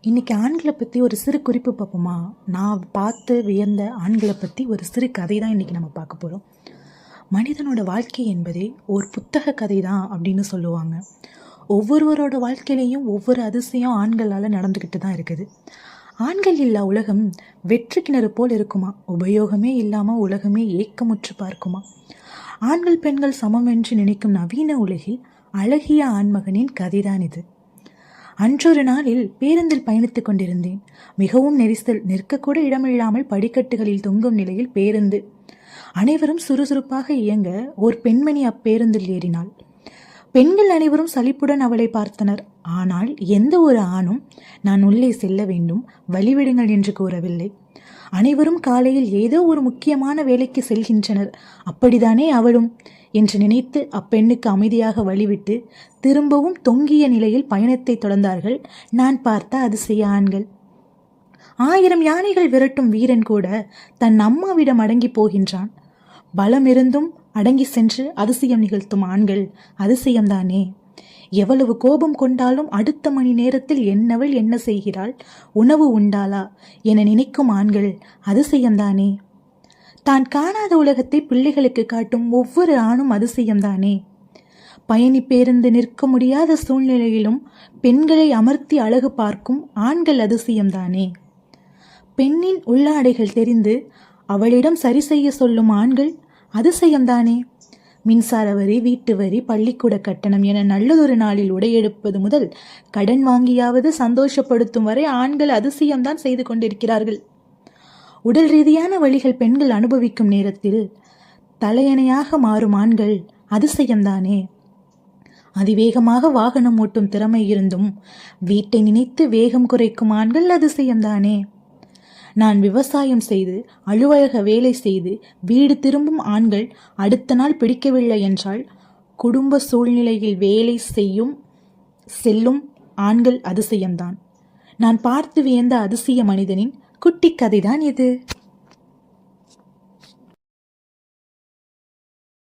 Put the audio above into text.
இன்னைக்கு ஆண்களை பற்றி ஒரு சிறு குறிப்பு பார்ப்போமா? நான் பார்த்து வியந்த ஆண்களை பற்றி ஒரு சிறு கதை தான் இன்றைக்கி நம்ம பார்க்க போகிறோம் மனிதனோட வாழ்க்கை என்பதே ஒரு புத்தக கதை தான் அப்படின்னு சொல்லுவாங்க. ஒவ்வொருவரோட வாழ்க்கையிலையும் ஒவ்வொரு அதிசயம் ஆண்களால் நடந்துக்கிட்டு தான் இருக்குது. ஆண்கள் இல்லா உலகம் வெற்றி கிணறு போல் இருக்குமா? உபயோகமே இல்லாமல் உலகமே ஏக்கமுற்று பார்க்குமா? ஆண்கள் பெண்கள் சமம் என்று நினைக்கும் நவீன உலகில் அழகிய ஆண்மகனின் கதைதான் இது. அன்றொரு நாளில் பேருந்தில் பயணித்துக் கொண்டிருந்தேன். மிகவும் நெரிசல் நிற்கக்கூட இடமில்லாமல் படிக்கட்டுகளில் தொங்கும் நிலையில் பேருந்து. அனைவரும் சுறுசுறுப்பாக இயங்க ஒரு பெண்மணி அப்பேருந்தில் ஏறினாள். பெண்கள் அனைவரும் சலிப்புடன் அவளை பார்த்தனர். ஆனால் எந்த ஒரு ஆணும் நான் உள்ளே செல்ல வேண்டும் வழிவிடுங்கள் என்று கூறவில்லை. அனைவரும் காலையில் ஏதோ ஒரு முக்கியமான வேலைக்கு செல்கின்றனர். அப்படிதானே அவளும்? என்று நினைத்து அப்பெண்ணுக்கு அமைதியாக வழிவிட்டு திரும்பவும் தொங்கிய நிலையில் பயணத்தை தொடர்ந்தார்கள். நான் பார்த்த அதிசய ஆண்கள். ஆயிரம் யானைகள் விரட்டும் வீரன் கூட தன் அம்மாவிடம் அடங்கி போகின்றான். பலமிருந்தும் அடங்கி சென்று அதிசயம் நிகழ்த்தும் ஆண்கள். அதிசயம்தானே. எவ்வளவு கோபம் கொண்டாலும் அடுத்த மணி நேரத்தில் என்னவள் என்ன செய்கிறாள்? உணவு உண்டாளா? என நினைக்கும் ஆண்கள். அதிசயம்தானே. தான் காணாத உலகத்தை பிள்ளைகளுக்கு காட்டும் ஒவ்வொரு ஆணும் அதிசயம்தானே. பயணி பேருந்து நிற்க முடியாத சூழ்நிலையிலும் பெண்களை அமர்த்தி அழகு பார்க்கும் ஆண்கள் அதிசயம்தானே. பெண்ணின் உள்ளாடைகள் தெரிந்து அவளிடம் சரி செய்ய சொல்லும் ஆண்கள் அதிசயம்தானே. மின்சார வரி வீட்டு வரி பள்ளிக்கூட கட்டணம் என நல்லதொரு நாளில் உடையெடுப்பது முதல் கடன் வாங்கியாவது சந்தோஷப்படுத்தும் வரை ஆண்கள் அதிசயம்தான் செய்து கொண்டிருக்கிறார்கள். உடல் ரீதியான வழிகள் பெண்கள் அனுபவிக்கும் நேரத்தில் தலையணையாக மாறும் ஆண்கள் அதிசயம்தானே. அதிவேகமாக வாகனம் ஓட்டும் திறமை இருந்தும் வீட்டை நினைத்து வேகம் குறைக்கும் ஆண்கள் அதிசயம்தானே. நான் விவசாயம் செய்து அலுவலக வேலை செய்து வீடு திரும்பும் ஆண்கள் அடுத்த நாள் பிடிக்கவில்லை என்றால் குடும்ப சூழ்நிலையில் வேலை செய்யும் செல்லும் ஆண்கள் அதிசயம்தான். நான் பார்த்து வியந்த அதிசய மனிதனின் குட்டி கதைதான் இது.